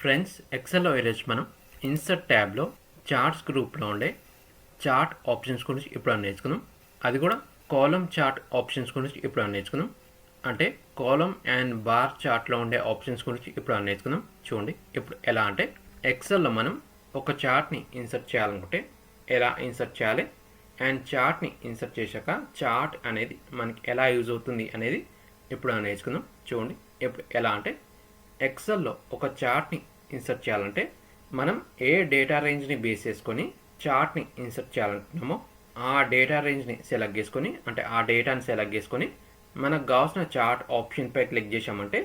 Friends ఎక్సెల్లో ఈరోజు మనం insert ట్యాబ్లో చార్ట్స్ గ్రూప్లో ఉండే చార్ట్ ఆప్షన్స్ గురించి ఇప్పుడు నేర్చుకుందాం. అది కూడా కాలం చార్ట్ ఆప్షన్స్ గురించి ఇప్పుడు నేర్చుకుందాం. అంటే కాలం అండ్ బార్ చార్ట్లో ఉండే ఆప్షన్స్ గురించి ఇప్పుడు నేర్చుకుందాం. చూడండి ఇప్పుడు ఎలా అంటే ఎక్సెల్లో మనం ఒక చార్ట్ని ఇన్సర్ట్ చేయాలనుకుంటే ఎలా ఇన్సర్ట్ చేయాలి? అండ్ చార్ట్ని ఇన్సర్ట్ చేశాక చార్ట్ అనేది మనకి ఎలా యూజ్ అవుతుంది అనేది ఇప్పుడు నేర్చుకుందాం. చూడండి ఇప్పుడు ఎలా అంటే ఎక్సెల్లో ఒక చార్ట్ని ఇన్సర్ట్ చేయాలంటే మనం ఏ డేటా రేంజ్ని బేస్ చేసుకొని చార్ట్ని ఇన్సర్ట్ చేయాలనుకుంటున్నామో ఆ డేటా రేంజ్ని సెలెక్ట్ చేసుకొని అంటే ఆ డేటాని సెలెక్ట్ చేసుకొని మనకు కావాల్సిన చార్ట్ ఆప్షన్పై క్లిక్ చేసామంటే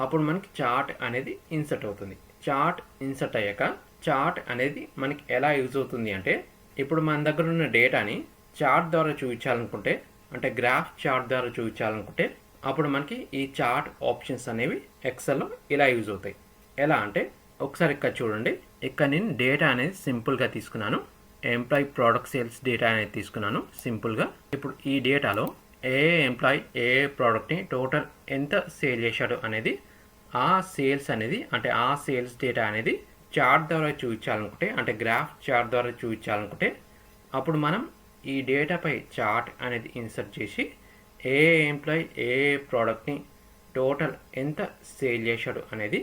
అప్పుడు మనకి చార్ట్ అనేది ఇన్సర్ట్ అవుతుంది. చార్ట్ ఇన్సర్ట్ అయ్యాక చార్ట్ అనేది మనకి ఎలా యూజ్ అవుతుంది అంటే ఇప్పుడు మన దగ్గర ఉన్న డేటాని చార్ట్ ద్వారా చూపించాలనుకుంటే అంటే గ్రాఫ్ చార్ట్ ద్వారా చూపించాలనుకుంటే అప్పుడు మనకి ఈ చార్ట్ ఆప్షన్స్ అనేవి ఎక్సెల్లో ఇలా యూజ్ అవుతాయి. ఎలా అంటే ఒకసారి ఇక్కడ చూడండి. ఇక్కడ నేను డేటా అనేది సింపుల్గా తీసుకున్నాను. ఎంప్లాయ్ ప్రోడక్ట్ సేల్స్ డేటా అనేది తీసుకున్నాను సింపుల్గా. ఇప్పుడు ఈ డేటాలో ఏ ఎంప్లాయ్ ఏ ప్రోడక్ట్ని టోటల్ ఎంత సేల్ చేశాడు అనేది ఆ సేల్స్ అనేది అంటే ఆ సేల్స్ డేటా అనేది చార్ట్ ద్వారా చూపించాలనుకుంటే అంటే గ్రాఫ్ చార్ట్ ద్వారా చూపించాలనుకుంటే అప్పుడు మనం ఈ డేటాపై చార్ట్ అనేది ఇన్సర్ట్ చేసి ఏ ఎంప్లాయ్ ఏ ప్రోడక్ట్ని టోటల్ ఎంత సేల్ చేశాడు అనేది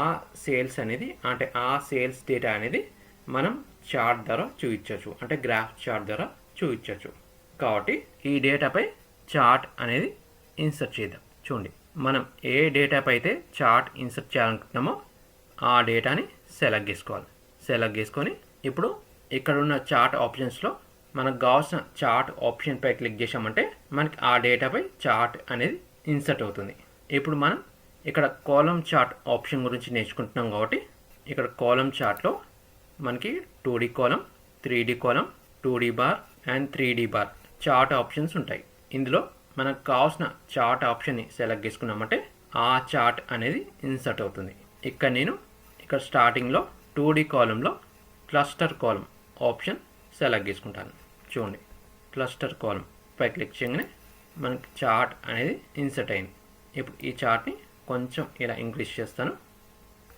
ఆ సేల్స్ అనేది అంటే ఆ సేల్స్ డేటా అనేది మనం చార్ట్ ద్వారా చూపించవచ్చు. అంటే గ్రాఫ్ చార్ట్ ద్వారా చూపించవచ్చు. కాబట్టి ఈ డేటాపై చార్ట్ అనేది ఇన్సర్ట్ చేద్దాం. చూడండి మనం ఏ డేటాపై అయితే చార్ట్ ఇన్సర్ట్ చేయాలనుకుంటున్నామో ఆ డేటాని సెలెక్ట్ చేసుకోవాలి. సెలెక్ట్ చేసుకొని ఇప్పుడు ఇక్కడ ఉన్న చార్ట్ ఆప్షన్స్లో మనకు కావాల్సిన చార్ట్ ఆప్షన్పై క్లిక్ చేసామంటే మనకి ఆ డేటాపై చార్ట్ అనేది ఇన్సర్ట్ అవుతుంది. ఇప్పుడు మనం ఇక్కడ కాలం చార్ట్ ఆప్షన్ గురించి నేర్చుకుంటున్నాం కాబట్టి ఇక్కడ కాలం చార్ట్లో మనకి two D column three D column two D bar and three D bar chart options ఉంటాయి. ఇందులో మనకు కావాల్సిన చార్ట్ ఆప్షన్ని సెలెక్ట్ చేసుకున్నామంటే ఆ చార్ట్ అనేది ఇన్సర్ట్ అవుతుంది. ఇక్కడ నేను ఇక్కడ స్టార్టింగ్లో టూ డీ కాలంలో క్లస్టర్ కాలం ఆప్షన్ సెలెక్ట్ చేసుకుంటాను. చూడండి. క్లస్టర్ కాలం పై క్లిక్ చేయగానే మనకి చార్ట్ అనేది ఇన్సర్ట్ అయింది. ఇప్పుడు ఈ చార్ట్ని కొంచెం ఇలా ఇంక్రీజ్ చేస్తాను.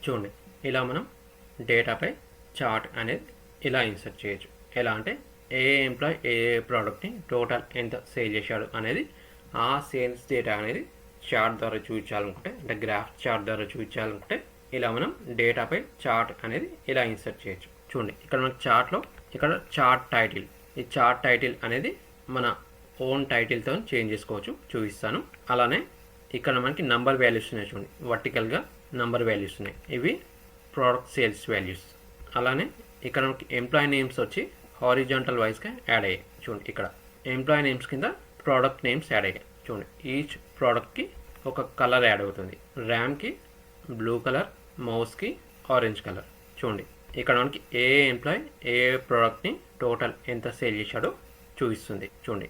చూడండి. ఇలా మనం డేటాపై చార్ట్ అనేది ఇలా ఇన్సర్ట్ చేయొచ్చు. ఎలా అంటే ఏ ఎంప్లాయ్ ఏ ప్రోడక్ట్ని టోటల్ ఎంత సేల్ చేశాడు అనేది ఆ సేల్స్ డేటా అనేది చార్ట్ ద్వారా చూపించాలనుకుంటే అంటే గ్రాఫ్ చార్ట్ ద్వారా చూపించాలనుకుంటే ఇలా మనం డేటాపై చార్ట్ అనేది ఇలా ఇన్సర్ట్ చేయొచ్చు. చూడండి. ఇక్కడ మనకి చార్ట్లో ఇక్కడ చార్ట్ టైటిల్. ఈ చార్ట్ టైటిల్ అనేది మన ఓన్ టైటిల్తో చేంజ్ చేసుకోవచ్చు చూపిస్తాను. అలానే ఇక్కడ మనకి నంబర్ వాల్యూస్ ఉన్నాయి చూడండి. వర్టికల్గా నంబర్ వాల్యూస్ ఉన్నాయి. ఇవి ప్రోడక్ట్ సేల్స్ వాల్యూస్ అలానే ఇక్కడ మనకి ఎంప్లాయీ నేమ్స్ వచ్చి హారిజాంటల్ వైజ్గా యాడ్ అయ్యాయి. చూడండి ఇక్కడ. ఎంప్లాయీ నేమ్స్ కింద ప్రోడక్ట్ నేమ్స్ యాడ్ అయ్యాయి. చూడండి. ఈచ్ ప్రోడక్ట్కి ఒక కలర్ యాడ్ అవుతుంది. ర్యామ్కి బ్లూ కలర్ మౌస్కి ఆరెంజ్ కలర్ చూడండి. ఇక్కడ మనకి ఏ ఎంప్లాయ్ ఏ ప్రోడక్ట్ని టోటల్ ఎంత సేల్ చేశాడో చూపిస్తుంది. చూడండి.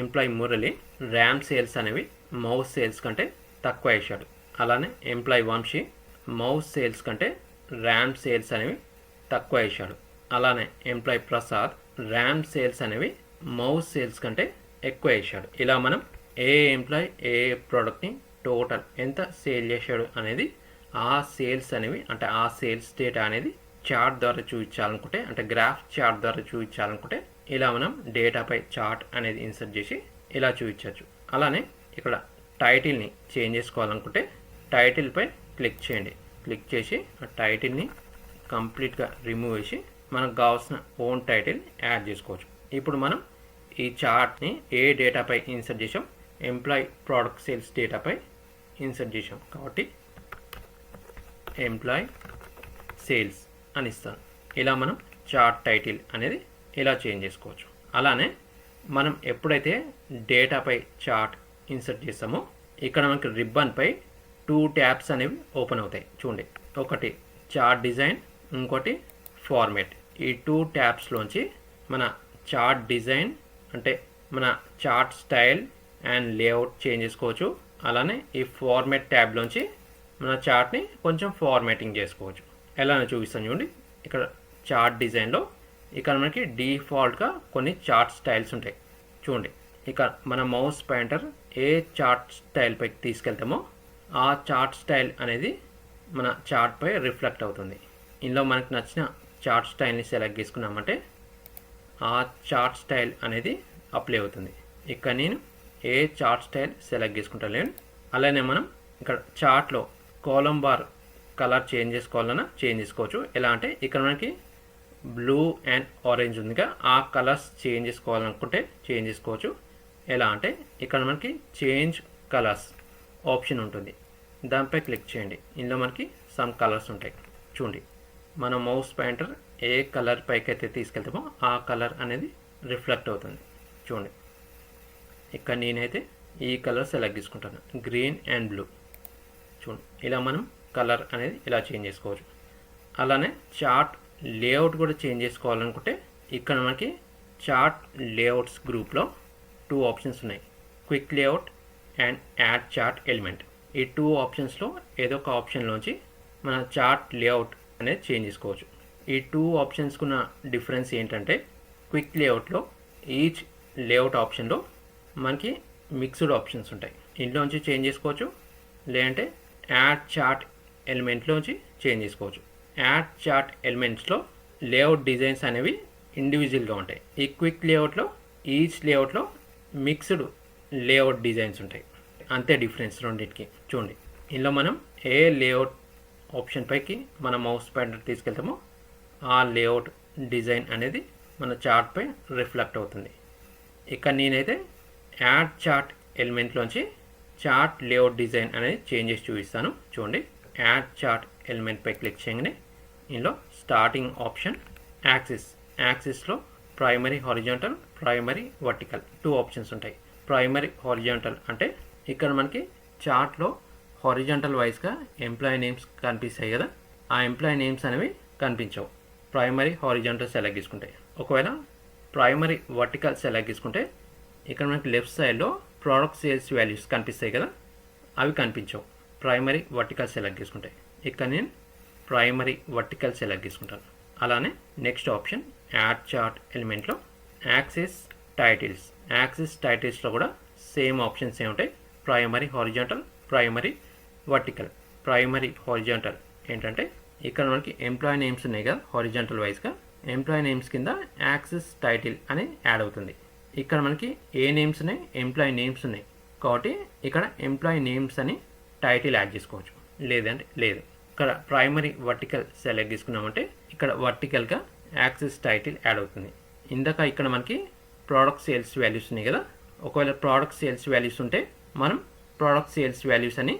ఎంప్లాయ్ మురళి ర్యామ్ సేల్స్ అనేవి మౌస్ సేల్స్ కంటే తక్కువ వేసాడు అలానే ఎంప్లాయ్ వంశీ మౌస్ సేల్స్ కంటే ర్యామ్ సేల్స్ అనేవి తక్కువ వేసాడు అలానే ఎంప్లాయ్ ప్రసాద్ ర్యామ్ సేల్స్ అనేవి మౌస్ సేల్స్ కంటే ఎక్కువ వేసాడు ఇలా మనం ఏ ఎంప్లాయ్ ఏ ప్రోడక్ట్ని టోటల్ ఎంత సేల్ చేశాడు అనేది ఆ సేల్స్ అనేవి అంటే ఆ సేల్స్ డేటా అనేది చార్ట్ ద్వారా చూపించాలనుకుంటే అంటే గ్రాఫ్ చార్ట్ ద్వారా చూపించాలనుకుంటే ఇలా మనం డేటాపై చార్ట్ అనేది ఇన్సర్ట్ చేసి ఇలా చూపించవచ్చు. అలానే ఇక్కడ టైటిల్ని చేంజ్ చేసుకోవాలనుకుంటే టైటిల్పై క్లిక్ చేయండి. క్లిక్ చేసి ఆ టైటిల్ని కంప్లీట్గా రిమూవ్ చేసి మనకు కావాల్సిన ఓన్ టైటిల్ యాడ్ చేసుకోవచ్చు. ఇప్పుడు మనం ఈ చార్ట్ని ఏ డేటాపై ఇన్సర్ట్ చేసాం ఎంప్లాయ్ ప్రోడక్ట్ సేల్స్ డేటాపై ఇన్సర్ట్ చేసాం కాబట్టి ఎంప్లాయ్ సేల్స్ అని ఇస్తాను. ఇలా మనం చార్ట్ టైటిల్ అనేది ఇలా చేంజ్ చేసుకోవచ్చు. అలానే మనం ఎప్పుడైతే డేటాపై చార్ట్ ఇన్సర్ట్ చేస్తామో ఇక్కడ మనకి రిబ్బన్పై టూ ట్యాబ్స్ అనేవి ఓపెన్ అవుతాయి. చూడండి. ఒకటి చార్ట్ డిజైన్ ఇంకోటి ఫార్మేట్ ఈ టూ ట్యాబ్స్లోంచి మన చార్ట్ డిజైన్ అంటే మన chart style and layout change చేసుకోవచ్చు. అలానే ఈ ఫార్మేట్ ట్యాబ్లోంచి మన చార్ట్ని కొంచెం ఫార్మేటింగ్ చేసుకోవచ్చు. ఎలా చూపిస్తాను చూడండి. ఇక్కడ చార్ట్ డిజైన్లో ఇక్కడ మనకి డిఫాల్ట్గా కొన్ని చార్ట్ స్టైల్స్ ఉంటాయి. చూడండి. ఇక మన మౌస్ పాయింటర్ ఏ చార్ట్ స్టైల్ పైకి తీసుకెళ్తామో ఆ చార్ట్ స్టైల్ అనేది మన చార్ట్పై రిఫ్లెక్ట్ అవుతుంది. ఇందులో మనకు నచ్చిన చార్ట్ స్టైల్ని సెలెక్ట్ చేసుకున్నామంటే ఆ చార్ట్ స్టైల్ అనేది అప్లై అవుతుంది. ఇక్కడ నేను ఏ చార్ట్ స్టైల్ సెలెక్ట్ చేసుకుంటలేను అలానే మనం ఇక్కడ చార్ట్లో కోలం బార్ కలర్ చేంజ్ చేసుకోవాలన్నా చేంజ్ చేసుకోవచ్చు. ఎలా అంటే ఇక్కడ మనకి బ్లూ అండ్ ఆరెంజ్ ఉందిగా. ఆ కలర్స్ చేంజ్ చేసుకోవాలనుకుంటే చేంజ్ చేసుకోవచ్చు. ఎలా అంటే ఇక్కడ మనకి చేంజ్ కలర్స్ ఆప్షన్ ఉంటుంది. దానిపై క్లిక్ చేయండి. ఇందులో మనకి సమ్ కలర్స్ ఉంటాయి. చూడండి. మన మౌస్ పాయింటర్ ఏ కలర్ పైకి అయితే తీసుకెళ్తామో ఆ కలర్ అనేది రిఫ్లెక్ట్ అవుతుంది. చూడండి. ఇక్కడ నేనైతే ఈ కలర్ సెలెక్ట్ తీసుకుంటాను. Green and blue. చూడండి. ఇలా మనం కలర్ అనేది ఇలా చేంజ్ చేసుకోవచ్చు. అలానే చార్ట్ లేఅవుట్ కూడా చేంజ్ చేసుకోవాలనుకుంటే ఇక్కడ మనకి చార్ట్ లేఅవుట్స్ గ్రూప్లో టూ ఆప్షన్స్ ఉన్నాయి. Quick layout and add chart element. ఈ టూ ఆప్షన్స్లో ఏదో ఒక ఆప్షన్లోంచి మన చార్ట్ లేఅవుట్ అనేది చేంజ్ చేసుకోవచ్చు. ఈ టూ ఆప్షన్స్కున్న డిఫరెన్స్ ఏంటంటే క్విక్ లేఅవుట్లో ఈచ్ లేఅవుట్ ఆప్షన్లో మనకి మిక్స్డ్ ఆప్షన్స్ ఉంటాయి. ఇంట్లోంచి చేంజ్ చేసుకోవచ్చు. లేదంటే యాడ్ చార్ట్ ఎలిమెంట్లోంచి చేంజ్ చేసుకోవచ్చు. యాడ్ చార్ట్ ఎలిమెంట్స్లో లేఅవుట్ డిజైన్స్ అనేవి ఇండివిజువల్గా ఉంటాయి. ఈ క్విక్ లేఅవుట్లో ఈచ్ లేఅవుట్లో మిక్స్డ్ లేఅవుట్ డిజైన్స్ ఉంటాయి. అంతే డిఫరెన్స్ రెండింటికి. చూడండి ఇందులో మనం ఏ లేఅవుట్ ఆప్షన్ పైకి మన మౌస్ పాయింటర్ తీసుకెళ్తామో ఆ లేఅవుట్ డిజైన్ అనేది మన చార్ట్పై రిఫ్లెక్ట్ అవుతుంది. ఇక్కడ నేనైతే యాడ్ చార్ట్ ఎలిమెంట్లోంచి చార్ట్ లేఅవుట్ డిజైన్ అనేది చేంజ్ చేసి చూపిస్తాను. చూడండి యాడ్ చార్ట్ ఎలిమెంట్పై క్లిక్ చేయగానే ఇందులో starting option axis యాక్సిస్లో primary horizontal primary vertical two options ఉంటాయి. ప్రైమరీ హారిజాంటల్ అంటే ఇక్కడ మనకి చార్ట్లో హారిజాంటల్ వైజ్గా ఎంప్లాయీ నేమ్స్ కనిపిస్తాయి కదా ఆ ఎంప్లాయీ నేమ్స్ అనేవి కనిపించవు. ప్రైమరీ హారిజాంటల్ సెలెక్ట్ తీసుకుంటాయి ఒకవేళ ప్రైమరీ వర్టికల్ సెలెక్ట్ తీసుకుంటే ఇక్కడ మనకి లెఫ్ట్ సైడ్లో ప్రోడక్ట్ సేల్స్ వాల్యూస్ కనిపిస్తాయి కదా అవి కనిపించవు. ప్రైమరీ వర్టికల్ సెలెక్ట్ చేసుకుంటాయి ఇక్కడ నేను ప్రైమరీ వర్టికల్ సెలెక్ట్ చేసుకుంటాను అలానే నెక్స్ట్ ఆప్షన్ యాడ్ చార్ట్ ఎలిమెంట్లో యాక్సిస్ టైటిల్స్ యాక్సిస్ టైటిల్స్లో కూడా సేమ్ ఆప్షన్స్ ఏ ఉంటాయి. Primary horizontal primary vertical primary horizontal ఏంటంటే ఇక్కడ మనకి ఎంప్లాయీ నేమ్స్ ఉన్నాయి కదా హారిజాంటల్ వైజ్గా ఎంప్లాయీ నేమ్స్ కింద యాక్సిస్ టైటిల్ అని యాడ్ అవుతుంది. ఇక్కడ మనకి ఏ నేమ్స్ ఉన్నాయి? ఎంప్లాయీ నేమ్స్ ఉన్నాయి. కాబట్టి ఇక్కడ ఎంప్లాయీ నేమ్స్ అని టైటిల్ యాడ్ చేసుకోవచ్చు. లేదంటే లేదు. ఇక్కడ ప్రైమరీ వర్టికల్ సెలెక్ట్ తీసుకున్నామంటే ఇక్కడ వర్టికల్గా యాక్సెస్ టైటిల్ యాడ్ అవుతుంది. ఇందాక ఇక్కడ మనకి ప్రోడక్ట్ సేల్స్ వాల్యూస్ ఉన్నాయి కదా. ఒకవేళ ప్రోడక్ట్ సేల్స్ వాల్యూస్ ఉంటే మనం ప్రోడక్ట్ సేల్స్ వాల్యూస్ అని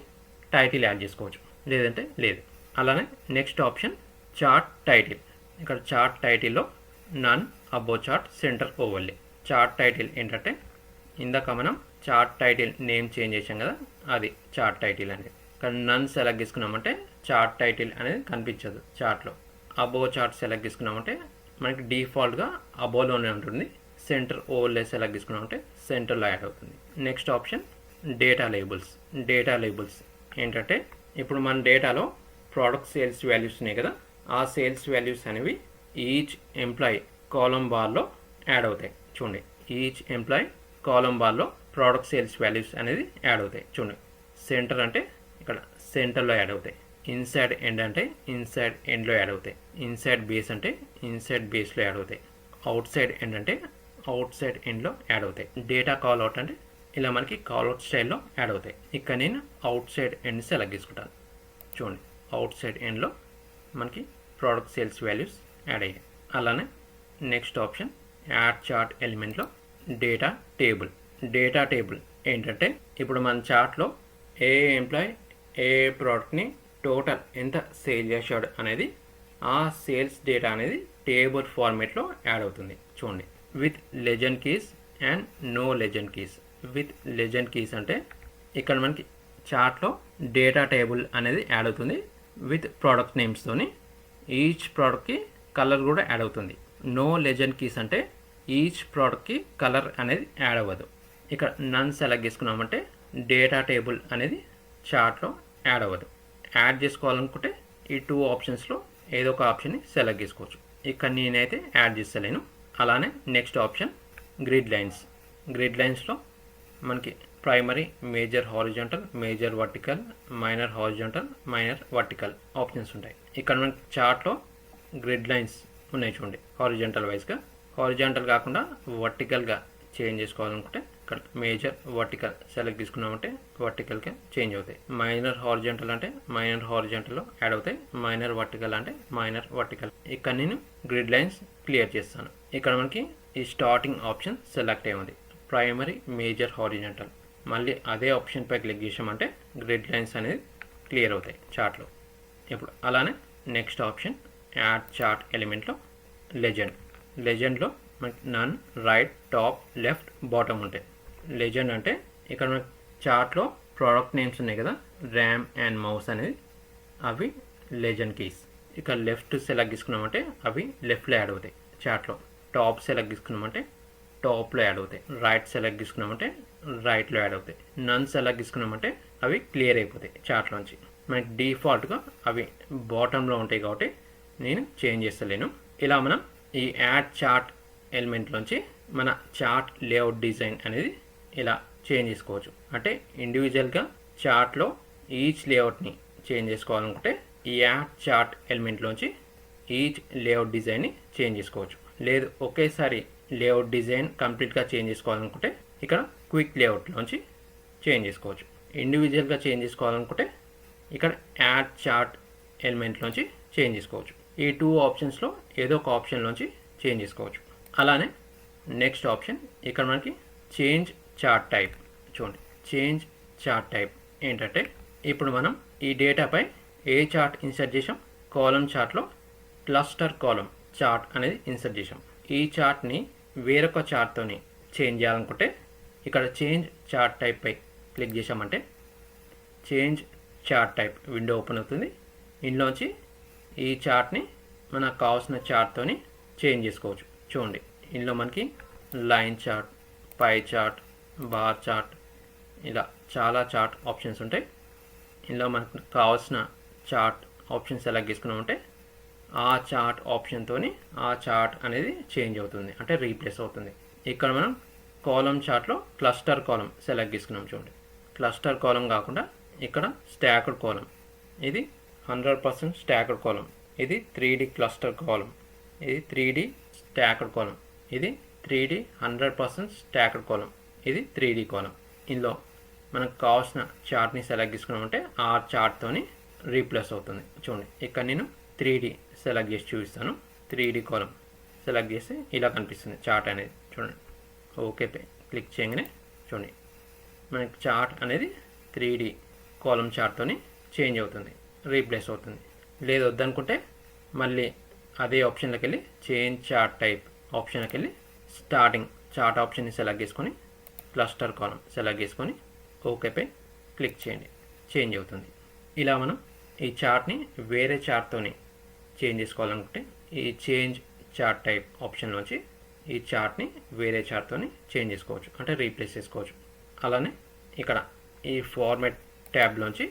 టైటిల్ యాడ్ చేసుకోవచ్చు. లేదంటే లేదు. అలానే నెక్స్ట్ ఆప్షన్ చార్ట్ టైటిల్. ఇక్కడ చార్ట్ టైటిల్లో none above chart center overlay. Chart title ఏంటంటే ఇందాక మనం చార్ట్ టైటిల్ నేమ్ చేంజ్ చేసాం కదా అది చార్ట్ టైటిల్ అనేది. కానీ నన్ సెలెక్ట్ తీసుకున్నామంటే చార్ట్ టైటిల్ అనేది కనిపించదు చార్ట్లో. అబో చార్ట్ సెలెక్ట్ తీసుకున్నామంటే మనకి డిఫాల్ట్గా అబోలోనే ఉంటుంది సెంటర్ ఓవర్లే సెలెక్ట్ తీసుకున్నామంటే సెంటర్లో యాడ్ అవుతుంది. Next option data labels. Data labels ఏంటంటే ఇప్పుడు మన డేటాలో ప్రోడక్ట్ సేల్స్ వాల్యూస్ ఉన్నాయి కదా ఆ సేల్స్ వాల్యూస్ అనేవి ఈచ్ ఎంప్లాయ్ కాలం బార్లో యాడ్ అవుతాయి. చూడండి ఈచ్ ఎంప్లాయ్ కాలం బార్లో ప్రోడక్ట్ సేల్స్ వాల్యూస్ అనేది యాడ్ అవుతాయి. చూడండి. సెంటర్ అంటే ఇక్కడ సెంటర్లో యాడ్ అవుతాయి. ఇన్సైడ్ ఎండ్ అంటే ఇన్సైడ్ ఎండ్లో యాడ్ అవుతాయి. ఇన్సైడ్ బేస్ అంటే ఇన్సైడ్ బేస్లో యాడ్ అవుతాయి. అవుట్ సైడ్ ఎండ్ అంటే అవుట్ సైడ్ ఎండ్లో యాడ్ అవుతాయి. డేటా కాల్ అవుట్ అంటే ఇలా మనకి కాల్ అవుట్ స్టైల్లో యాడ్ అవుతాయి. ఇక్కడ నేను అవుట్ సైడ్ ఎండ్ సెలెక్ట్ చేసుకుంటాను. చూడండి. అవుట్ సైడ్ ఎండ్లో మనకి ప్రోడక్ట్ సేల్స్ వాల్యూస్ యాడ్ అయ్యాయి. అలానే నెక్స్ట్ ఆప్షన్ యాడ్ చార్ట్ ఎలిమెంట్లో డేటా టేబుల్ డేటా టేబుల్ ఏంటంటే ఇప్పుడు మన చార్ట్లో ఏ ఎంప్లాయ్ ఏ ప్రోడక్ట్ని టోటల్ ఎంత సేల్ చేశాడు అనేది ఆ సేల్స్ డేటా అనేది టేబుల్ ఫార్మేట్లో యాడ్ అవుతుంది. చూడండి. With legend keys and no legend keys. With legend keys అంటే ఇక్కడ మనకి చార్ట్లో డేటా టేబుల్ అనేది యాడ్ అవుతుంది. విత్ ప్రోడక్ట్ నేమ్స్తోని ఈచ్ ప్రోడక్ట్కి కలర్ కూడా యాడ్ అవుతుంది. నో లెజెండ్ కీస్ అంటే ఈచ్ ప్రోడక్ట్కి కలర్ అనేది యాడ్ అవ్వదు. ఇక్కడ నన్ సెలెక్ట్ చేసుకున్నామంటే డేటా టేబుల్ అనేది చార్ట్లో యాడ్ అవ్వదు. యాడ్ చేసుకోవాలనుకుంటే ఈ టూ ఆప్షన్స్లో ఏదో ఒక ఆప్షన్ని సెలెక్ట్ చేసుకోవచ్చు. ఇక్కడ నేనైతే యాడ్ చేస్తలేను. అలానే next option grid lines grid లైన్స్లో మనకి primary major horizontal major vertical minor horizontal minor vertical options ఉంటాయి. ఇక్కడ మనకి చార్ట్లో గ్రిడ్ లైన్స్ ఉన్నాయి చూడండి. హారిజాంటల్ వైజ్గా హారిజాంటల్ కాకుండా వర్టికల్గా చేంజ్ చేసుకోవాలనుకుంటే ఇక్కడ మేజర్ వర్టికల్ సెలెక్ట్ తీసుకున్నామంటే వర్టికల్కి చేంజ్ అవుతాయి. మైనర్ హార్జెంటల్ అంటే మైనర్ హార్జెంటల్లో యాడ్ అవుతాయి. మైనర్ వర్టికల్ అంటే మైనర్ వర్టికల్. ఇక్కడ నేను గ్రిడ్ లైన్స్ క్లియర్ చేస్తాను. ఇక్కడ మనకి ఈ స్టార్టింగ్ ఆప్షన్ సెలెక్ట్ అయి ఉంది. Primary major horizontal. మళ్ళీ అదే ఆప్షన్ పై క్లిక్ చేసామంటే గ్రిడ్ లైన్స్ అనేది క్లియర్ అవుతాయి చార్ట్లో. ఇప్పుడు అలానే నెక్స్ట్ ఆప్షన్ యాడ్ చార్ట్ ఎలిమెంట్లో legend. లెజెండ్లో none right top left bottom ఉంటాయి. లెజెండ్ అంటే ఇక్కడ మన చార్ట్లో ప్రోడక్ట్ నేమ్స్ ఉన్నాయి కదా ర్యామ్ అండ్ మౌస్ అనేది అవి లెజెండ్ కీస్ ఇక లెఫ్ట్ సెలెక్ట్ తీసుకున్నామంటే అవి లెఫ్ట్లో యాడ్ అవుతాయి చార్ట్లో టాప్ సెలెక్ట్ తీసుకున్నామంటే టాప్లో యాడ్ అవుతాయి. రైట్ సెలెక్ట్ తీసుకున్నామంటే రైట్లో యాడ్ అవుతాయి. నన్ సెలెక్ట్ తీసుకున్నామంటే అవి క్లియర్ అయిపోతాయి చార్ట్లోంచి మనకి డిఫాల్ట్గా అవి బాటంలో ఉంటాయి కాబట్టి నేను చేంజ్ చేస్తలేను. ఇలా మనం ఈ యాడ్ చార్ట్ ఎలిమెంట్లోంచి మన చార్ట్ లేఅవుట్ డిజైన్ అనేది ఇలా చేంజ్ చేసుకోవచ్చు. అంటే ఇండివిజువల్గా చార్ట్లో ఈచ్ లేఅవుట్ని చేంజ్ చేసుకోవాలనుకుంటే ఈ యాడ్ చార్ట్ ఎలిమెంట్లోంచి ఈచ్ లేఅవుట్ డిజైన్ని చేంజ్ చేసుకోవచ్చు. లేదు ఒకేసారి లేఅవుట్ డిజైన్ కంప్లీట్గా చేంజ్ చేసుకోవాలనుకుంటే ఇక్కడ క్విక్ లేఅవుట్లోంచి చేంజ్ చేసుకోవచ్చు. ఇండివిజువల్గా చేంజ్ చేసుకోవాలనుకుంటే ఇక్కడ యాడ్ చార్ట్ ఎలిమెంట్లోంచి చేంజ్ చేసుకోవచ్చు. ఈ టూ ఆప్షన్స్లో ఏదో ఒక ఆప్షన్లోంచి చేంజ్ చేసుకోవచ్చు. అలానే నెక్స్ట్ ఆప్షన్ ఇక్కడ మనకి చేంజ్ చార్ట్ టైప్ చూడండి చేంజ్ చార్ట్ టైప్ ఏంటంటే ఇప్పుడు మనం ఈ డేటాపై ఏ చార్ట్ ఇన్సర్ట్ చేసాం కాలం చార్ట్లో క్లస్టర్ కాలం చార్ట్ అనేది ఇన్సర్ట్ చేసాం ఈ చార్ట్ని వేరొక చార్ట్తోని చేంజ్ చేయాలనుకుంటే ఇక్కడ చేంజ్ చార్ట్ టైప్పై క్లిక్ చేసామంటే change chart type window open అవుతుంది. ఇందులోంచి ఈ చార్ట్ని మనకు కావాల్సిన చార్ట్తోని చేంజ్ చేసుకోవచ్చు. చూడండి. ఇందులో మనకి line chart pie chart bar chart ఇలా చాలా చార్ట్ ఆప్షన్స్ ఉంటాయి. ఇందులో మనకు కావాల్సిన చార్ట్ ఆప్షన్ సెలెక్ట్ చేసుకున్నామంటే ఆ చార్ట్ ఆప్షన్తో ఆ చార్ట్ అనేది చేంజ్ అవుతుంది. అంటే రీప్లేస్ అవుతుంది. ఇక్కడ మనం కాలం చార్ట్లో క్లస్టర్ కాలం సెలెక్ట్ చేసుకున్నాం చూడండి. క్లస్టర్ కాలం కాకుండా ఇక్కడ స్టాక్డ్ కాలం ఇది హండ్రెడ్ పర్సెంట్ స్టాక్డ్ కాలం ఇది త్రీ డి క్లస్టర్ కాలం ఇది త్రీ డి కోలం ఇది three D hundred percent stacked column ఇది త్రీ డి కోలం ఇందులో మనకు కావాల్సిన చార్ట్ని సెలెక్ట్ చేసుకున్నామంటే ఆ చార్ట్తోని రీప్లేస్ అవుతుంది. చూడండి ఇక్కడ నేను త్రీ డి సెలెక్ట్ చేసి చూపిస్తాను. త్రీ డి కోలం సెలెక్ట్ చేసి ఇలా కనిపిస్తుంది చార్ట్ అనేది. చూడండి ఓకే పే. క్లిక్ చేయగానే చూడండి మనకి చార్ట్ అనేది త్రీ డి కాలం చార్ట్తోని చేంజ్ అవుతుంది రీప్లేస్ అవుతుంది. లేదు వద్దనుకుంటే మళ్ళీ అదే ఆప్షన్లోకి వెళ్ళి చేంజ్ చార్ట్ టైప్ ఆప్షన్కి వెళ్ళి స్టార్టింగ్ చార్ట్ ఆప్షన్ని సెలెక్ట్ చేసుకొని క్లస్టర్ కాలం సెలెక్ట్ చేసుకొని ఓకేపై క్లిక్ చేయండి. చేంజ్ అవుతుంది. ఇలా మనం ఈ చార్ట్ని వేరే చార్ట్తోని చేంజ్ చేసుకోవాలనుకుంటే ఈ చేంజ్ చార్ట్ టైప్ ఆప్షన్లోంచి ఈ చార్ట్ని వేరే చార్ట్తోని చేంజ్ చేసుకోవచ్చు. అంటే రీప్లేస్ చేసుకోవచ్చు. అలానే ఇక్కడ ఈ ఫార్మెట్ ట్యాబ్లోంచి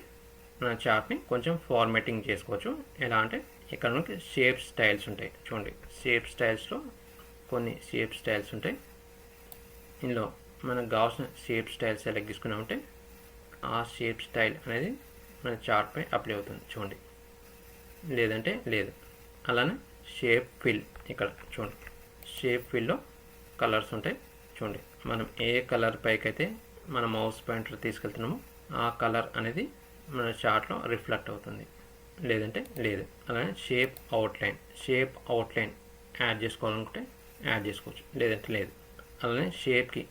మన చార్ట్ని కొంచెం ఫార్మేటింగ్ చేసుకోవచ్చు. ఎలా అంటే ఇక్కడ మనకి షేప్ స్టైల్స్ ఉంటాయి. చూడండి. షేప్ స్టైల్స్లో కొన్ని షేప్ స్టైల్స్ ఉంటాయి. ఇందులో మనకు కావాల్సిన షేప్ స్టైల్ సెలెక్ట్ చేసుకున్నామంటే ఆ షేప్ స్టైల్ అనేది మన చార్ట్పై అప్లై అవుతుంది. చూడండి. లేదంటే లేదు. అలానే షేప్ ఫిల్ ఇక్కడ చూడండి. షేప్ ఫిల్లో కలర్స్ ఉంటాయి. చూడండి. మనం ఏ కలర్ పైకి అయితే మన మౌస్ పాయింటర్ తీసుకెళ్తున్నామో ఆ కలర్ అనేది మన చార్ట్లో రిఫ్లెక్ట్ అవుతుంది. లేదంటే లేదు. అలానే shape outline shape outline add చేసుకోవాలనుకుంటే యాడ్ చేసుకోవచ్చు. లేదంటే లేదు. అలానే షేప్కి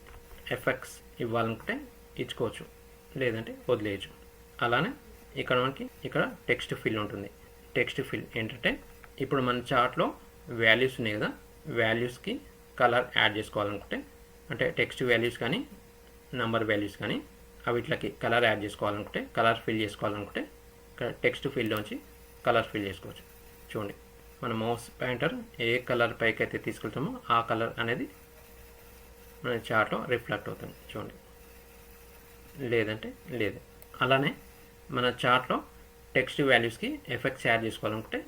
ఎఫెక్ట్స్ ఇవ్వాలనుకుంటే ఇచ్చుకోవచ్చు. లేదంటే వదిలేయచ్చు. అలానే ఇక్కడ మనకి ఇక్కడ టెక్స్ట్ ఫిల్ ఉంటుంది. టెక్స్ట్ ఫిల్ ఏంటంటే ఇప్పుడు మన చార్ట్లో వాల్యూస్ ఉన్నాయి కదా. వాల్యూస్కి కలర్ యాడ్ చేసుకోవాలనుకుంటే అంటే టెక్స్ట్ వాల్యూస్ కానీ నంబర్ వాల్యూస్ కానీ అవిట్లకి కలర్ యాడ్ చేసుకోవాలనుకుంటే కలర్ ఫిల్ చేసుకోవాలనుకుంటే టెక్స్ట్ ఫీల్డ్లోంచి కలర్ ఫిల్ చేసుకోవచ్చు. చూడండి మన మౌస్ పాయింటర్ ఏ కలర్ పైకి అయితే తీసుకెళ్తామో ఆ కలర్ అనేది మన చార్ట్లో రిఫ్లెక్ట్ అవుతుంది. చూడండి లేదంటే లేదు. అలానే మన చార్ట్లో టెక్స్ట్ వాల్యూస్కి ఎఫెక్ట్స్ యాడ్ చేసుకోవాలనుకుంటే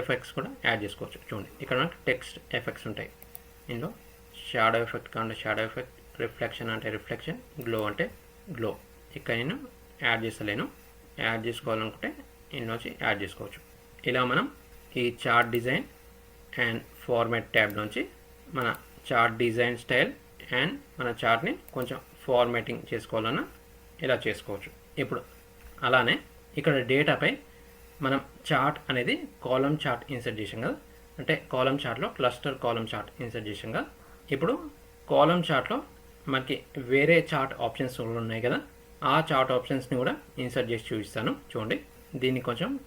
ఎఫెక్ట్స్ కూడా యాడ్ చేసుకోవచ్చు. చూడండి ఇక్కడ మనకి టెక్స్ట్ ఎఫెక్ట్స్ ఉంటాయి. ఇందులో షాడో ఎఫెక్ట్ కావాలంటే షాడో ఎఫెక్ట్ రిఫ్లెక్షన్ అంటే రిఫ్లెక్షన్ గ్లో అంటే గ్లో ఇక్కడ నేను యాడ్ చేస్తలేను. యాడ్ చేసుకోవాలనుకుంటే ఇన్ని వచ్చి యాడ్ చేసుకోవచ్చు. ఇలా మనం ఈ chart design and format tab నుంచి మన చార్ట్ డిజైన్ స్టైల్ అండ్ మన చార్ట్ని కొంచెం ఫార్మాటింగ్ చేసుకోవాలన్నా ఇలా చేసుకోవచ్చు. ఇప్పుడు అలానే ఇక్కడ డేటాపై మనం చార్ట్ అనేది కాలం చార్ట్ ఇన్సర్ట్ చేసాం కదా. అంటే కాలం చార్ట్లో క్లస్టర్ కాలం చార్ట్ ఇన్సర్ట్ చేసాం కదా. ఇప్పుడు కాలం చార్ట్లో మనకి వేరే చార్ట్ ఆప్షన్స్ కూడా ఉన్నాయి కదా. ఆ చార్ట్ ఆప్షన్స్ని కూడా ఇన్సర్ట్ చేసి చూపిస్తాను. చూడండి. దీన్ని కొంచెం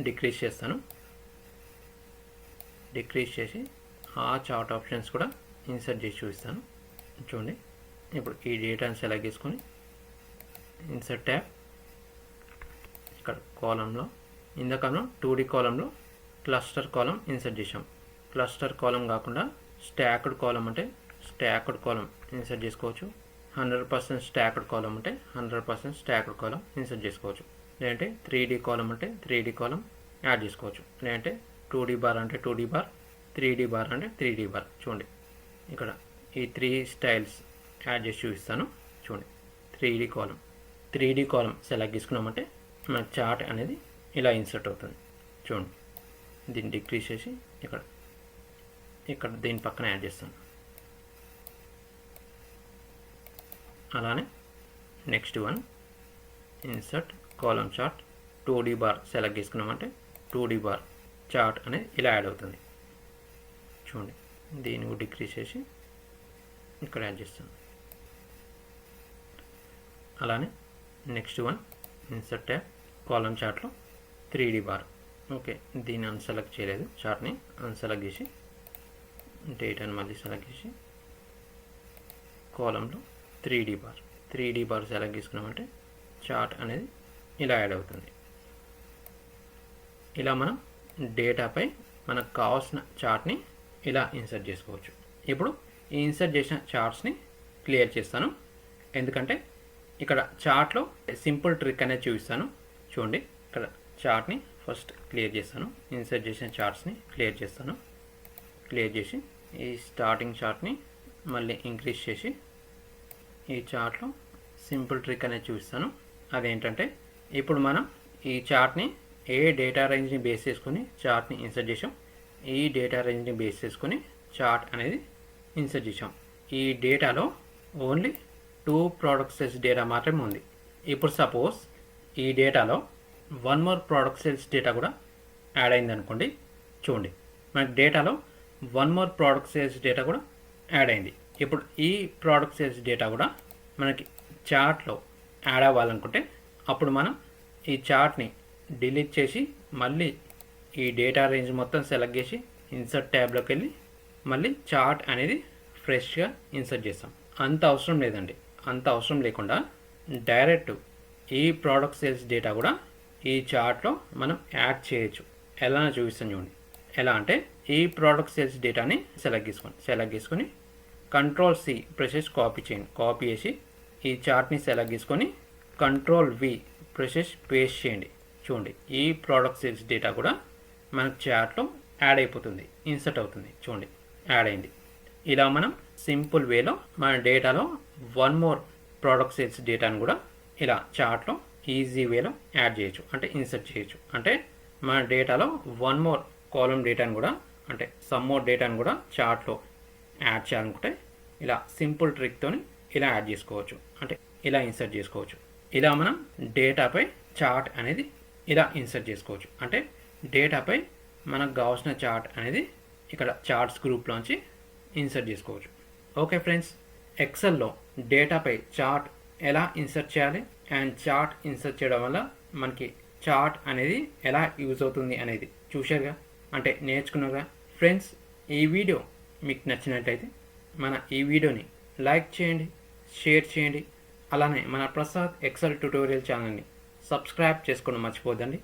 డిక్రీజ్ చేస్తాను. డిక్రీజ్ చేసి ఆ చార్ట్ ఆప్షన్స్ కూడా ఇన్సర్ట్ చేసి చూపిస్తాను. చూడండి. ఇప్పుడు ఈ డేటాను సెలెక్ట్ చేసుకొని ఇన్సర్ట్ ట్యాబ్. ఇక్కడ కాలంలో ఇందాక టూ డీ కాలంలో క్లస్టర్ కాలం ఇన్సర్ట్ చేసాం క్లస్టర్ కాలం కాకుండా స్టాక్డ్ కాలం అంటే స్టాక్డ్ కాలం ఇన్సర్ట్ చేసుకోవచ్చు. హండ్రెడ్ పర్సెంట్ స్టాక్డ్ కాలం అంటే hundred percent stacked column insert చేసుకోవచ్చు. లేదంటే త్రీ డీ కాలం అంటే త్రీ డీ కాలం యాడ్ చేసుకోవచ్చు. లేదంటే టూ డీ బార్ అంటే two D bar three D bar అంటే త్రీ డీ బార్. చూడండి. ఇక్కడ ఈ త్రీ స్టైల్స్ యాడ్ చేసి చూపిస్తాను. చూడండి. Three D column three D column select చేసుకున్నామంటే మన చార్ట్ అనేది ఇలా ఇన్సర్ట్ అవుతుంది. చూడండి. దీన్ని డిక్రీస్ చేసి ఇక్కడ ఇక్కడ దీని పక్కన యాడ్ చేస్తాను. అలానే next one insert column chart two D bar select చేసుకున్నామంటే టూ డీ బార్ చార్ట్ అనేది ఇలా యాడ్ అవుతుంది. చూడండి దీన్ని డిక్రీస్ చేసి ఇక్కడ యాడ్ చేస్తాను అలానే next one insert tab column చార్ట్లో త్రీ డీ బార్ ఓకే దీన్ని అన్సెలెక్ట్ చేయలేదు చార్ట్ని అన్సెలెక్ట్ చేసి డేట్ అని మళ్ళీ సెలెక్ట్ చేసి కాలంలో three D bar three D bar select చేసుకున్నామంటే చార్ట్ అనేది ఇలా యాడ్ అవుతుంది. ఇలా మనం డేటాపై మనకు కావాల్సిన చార్ట్ని ఇలా ఇన్సర్ట్ చేసుకోవచ్చు. ఇప్పుడు ఈ ఇన్సర్ట్ చేసిన చార్ట్స్ని క్లియర్ చేస్తాను. ఎందుకంటే ఇక్కడ చార్ట్లో సింపుల్ ట్రిక్ అనేది చూపిస్తాను. చూడండి ఇక్కడ చార్ట్ని ఫస్ట్ క్లియర్ చేస్తాను. ఇన్సర్ట్ చేసిన చార్ట్స్ని క్లియర్ చేస్తాను. క్లియర్ చేసి ఈ స్టార్టింగ్ చార్ట్ని మళ్ళీ ఇంక్రీజ్ చేసి ఈ చార్ట్లో సింపుల్ ట్రిక్ అనేది చూపిస్తాను. అదేంటంటే ఇప్పుడు మనం ఈ చార్ట్ని ఏ డేటా రేంజ్ని బేస్ చేసుకొని చార్ట్ని ఇన్సర్ట్ చేసాం ఈ డేటా రేంజ్ని బేస్ చేసుకొని చార్ట్ అనేది ఇన్సర్ట్ చేసాం ఈ డేటాలో only two product sales data మాత్రమే ఉంది. ఇప్పుడు సపోజ్ ఈ డేటాలో one more product sales data కూడా యాడ్ అయింది అనుకోండి చూడండి. మనకి డేటాలో one more product sales data కూడా యాడ్ అయింది. ఇప్పుడు ఈ ప్రోడక్ట్ సేల్స్ డేటా కూడా మనకి చార్ట్లో యాడ్ అవ్వాలనుకుంటే అప్పుడు మనం ఈ చార్ట్ని డిలీట్ చేసి మళ్ళీ ఈ డేటా రేంజ్ మొత్తం సెలెక్ట్ చేసి ఇన్సర్ట్ ట్యాబ్లోకి వెళ్ళి మళ్ళీ చార్ట్ అనేది ఫ్రెష్గా ఇన్సర్ట్ చేస్తాం. అంత అవసరం లేదండి. అంత అవసరం లేకుండా డైరెక్ట్ ఈ ప్రోడక్ట్ సేల్స్ డేటా కూడా ఈ చార్ట్లో మనం యాడ్ చేయొచ్చు. ఎలా చూపిస్తాను చూడండి. ఎలా అంటే ఈ ప్రోడక్ట్ సేల్స్ డేటాని సెలెక్ట్ చేసుకోండి సెలెక్ట్ చేసుకొని కంట్రోల్ సి ప్రెసెస్ కాపీ చేయండి కాపీ చేసి ఈ చార్ట్ని సెలెక్ట్ చేసుకొని కంట్రోల్ వి ప్రెసెస్ పేస్ట్ చేయండి. చూడండి ఈ ప్రోడక్ట్ సేల్స్ డేటా కూడా మనకు చార్ట్లో యాడ్ అయిపోతుంది ఇన్సర్ట్ అవుతుంది. చూడండి యాడ్ అయింది. ఇలా మనం సింపుల్ వేలో మన డేటాలో వన్ మోర్ ప్రోడక్ట్ సేల్స్ డేటాను కూడా ఇలా చార్ట్లో ఈజీ వేలో యాడ్ చేయొచ్చు అంటే ఇన్సర్ట్ చేయొచ్చు. అంటే మన డేటాలో వన్ మోర్ కాలం డేటాను కూడా అంటే సమ్ మోర్ డేటాను కూడా చార్ట్లో యాడ్ చేయాలనుకుంటే ఇలా సింపుల్ ట్రిక్తోని ఇలా యాడ్ చేసుకోవచ్చు. అంటే ఇలా ఇన్సర్ట్ చేసుకోవచ్చు. ఇలా మనం డేటాపై చార్ట్ అనేది ఇలా ఇన్సర్ట్ చేసుకోవచ్చు. అంటే డేటాపై మనకు కావాల్సిన చార్ట్ అనేది ఇక్కడ చార్ట్స్ గ్రూప్లోంచి ఇన్సర్ట్ చేసుకోవచ్చు. ఓకే ఫ్రెండ్స్ ఎక్సెల్లో డేటాపై చార్ట్ ఎలా ఇన్సర్ట్ చేయాలి? అండ్ చార్ట్ ఇన్సర్ట్ చేయడం వల్ల మనకి చార్ట్ అనేది ఎలా యూజ్ అవుతుంది అనేది చూశారుగా? అంటే నేర్చుకున్నారుగా? ఫ్రెండ్స్ ఈ వీడియో మీకు నచ్చినట్లయితే మన ఈ వీడియోని లైక్ చేయండి షేర్ చేయండి అలానే మన ప్రసాద్ ఎక్సెల్ ట్యూటోరియల్ ఛానల్ని సబ్స్క్రైబ్ చేసుకోవడం మర్చిపోద్దండి